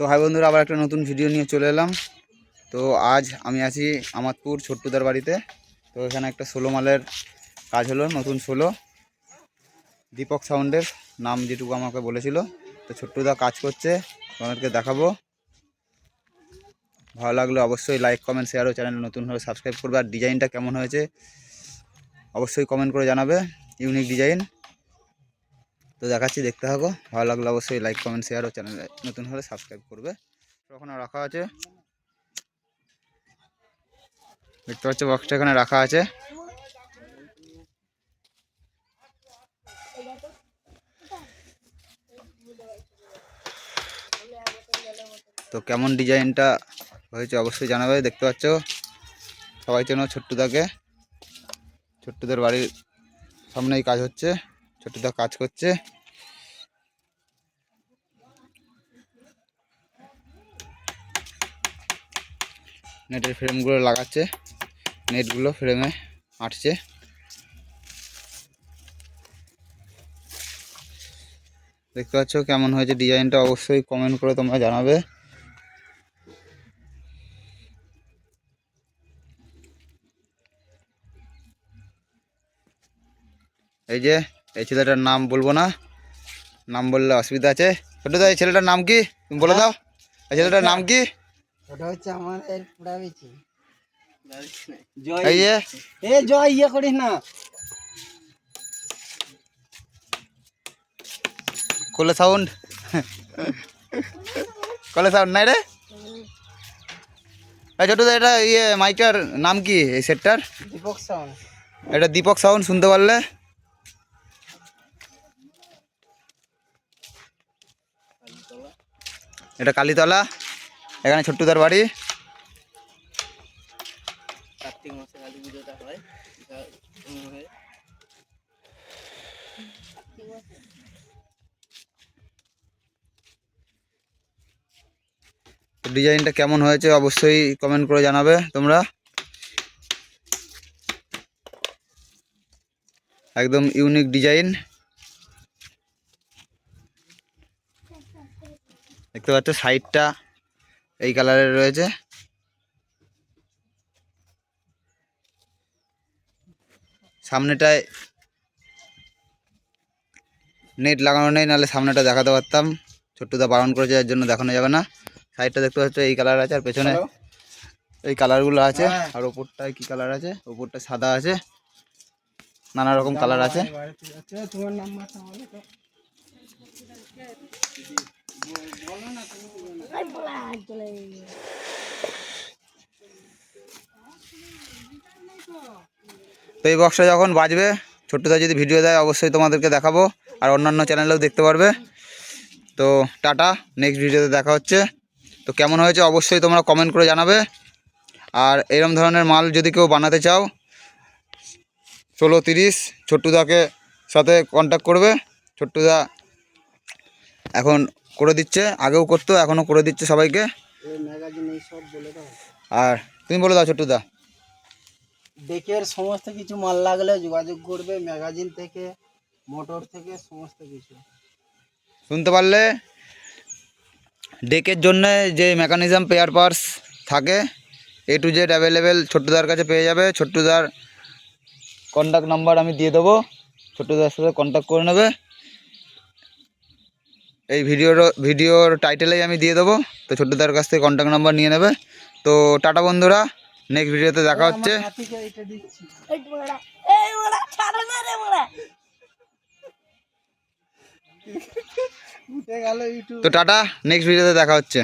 তো হাই বন্ধুরা, আবার একটা নতুন ভিডিও নিয়ে চলে এলাম। তো আজ আমি আছি আমাদপুর ছোট্টুদার বাড়িতে। তো এখানে একটা ষোলো মালের কাজ হলো, নতুন ষোলো। দীপক সাউন্ডের নাম যেটুকু আমাকে বলেছিল। তো ছোট্টুদা কাজ করছে, তোমাদেরকে দেখাবো। ভালো লাগলে অবশ্যই লাইক কমেন্ট শেয়ার ও চ্যানেল নতুন হলে সাবস্ক্রাইব করবে। আর ডিজাইনটা কেমন হয়েছে, অবশ্যই কমেন্ট করে জানাবে। ইউনিক ডিজাইন তো দেখাচ্ছি, দেখতে থাকো। ভালো লাগলে অবশ্যই লাইক কমেন্ট শেয়ার ও চ্যানেল নতুন হলে সাবস্ক্রাইব করবে। ওখানে রাখা আছে। দেখতে পাচ্ছ বক্সটা এখানে রাখা আছে। তো কেমন ডিজাইনটা হয়েছে অবশ্যই জানাবে, দেখতে পাচ্ছ? সবাই চেনো ছোট্টুদাকে, ছোট্টুদের বাড়ির সামনেই কাজ হচ্ছে। ছোট্টুদা কাজ করছে। নেটের ফ্রেমগুলো লাগাচ্ছে। নেটগুলো ফ্রেমে আটছে। দেখতে পাচ্ছ কেমন হয়েছে ডিজাইনটা, অবশ্যই কমেন্ট করে তোমরা জানাবে। এই যে এই ছেলেটার নাম বলব না। নাম বললে অসুবিধা আছে। ছোটদা এই ছেলেটার নাম কি? তুমি বলে দাও। এই ছেলেটার নাম কি? ওটা হচ্ছে আমাদের পুরা এই এ জয় ইয়ে করিস না। কোলে সাউন্ড কোলে সাউন্ড নাই রে? এই ছোটদা এটা ইয়ে মাইকটার নাম কি? এই সেটটার দীপক সাউন্ড এটা দীপক সাউন্ড শুনতে পারলে? এটা কালীতলা এখানে ছোট্টুদার বাড়ি। কার্তিক মাসে কালী পুজোটা হয় ডিজাইনটা কেমন হয়েছে অবশ্যই কমেন্ট করে জানাবে তোমরা। একদম ইউনিক ডিজাইন দেখতে পাচ্ছ সাইডটা এই কালারের রয়েছে। সামনেটায় নেট লাগানো নেই নাহলে সামনেটা দেখাতে পারতাম। ছোট্টদা বারণ করেছে এর জন্য দেখানো যাবে না। সাইডটা দেখতে পাচ্ছ এই কালার আছে আর পেছনে এই কালারগুলো আছে হ্যাঁ। আর ওপরটায় কি কালার আছে? ওপরটা সাদা আছে নানা রকম কালার আছে। তোমার নাম্বারটা তো এই বক্সটা যখন বাজবে ছোট্টদা যদি ভিডিও দেয়, অবশ্যই তোমাদেরকে দেখাবো। আর অন্যান্য চ্যানেলেও দেখতে পারবে। তো টাটা নেক্সট ভিডিওতে দেখা হচ্ছে। তো কেমন হয়েছে অবশ্যই তোমরা কমেন্ট করে জানাবে। আর এরম ধরনের মাল যদি কেউ বানাতে চাও, ষোলো তিরিশ ছোট্টুদাকে সাথে কন্ট্যাক্ট করবে। ছোট্টুদা এখন করে দিচ্ছে আগেও করতো এখনও করে দিচ্ছে সবাইকে। ম্যাগাজিন সব বলে আর তুমি বলে দাও ছোট্টুদা ডেকের সমস্ত কিছু মাল লাগলে যোগাযোগ করবে ম্যাগাজিন থেকে মোটর থেকে সমস্ত কিছু। শুনতে পারলে? ডেকের জন্য যে মেকানিজম পেয়ার পার্স থাকে এ টু জেড অ্যাভেলেবেল ছোট্টুদার কাছে পেয়ে যাবে। ছোট্টুদার কন্ট্যাক্ট নাম্বার আমি দিয়ে দেবো। ছোট্টুদার সাথে কন্ট্যাক্ট করে নেবে। এই ভিডিওর ভিডিওর টাইটেলেই আমি দিয়ে দেবো। তো ছোট্টদার কাছ থেকে কন্ট্যাক্ট নাম্বার নিয়ে নেবে। তো টাটা বন্ধুরা নেক্সট ভিডিওতে দেখা হচ্ছে। তো টাটা নেক্সট ভিডিওতে দেখা হচ্ছে।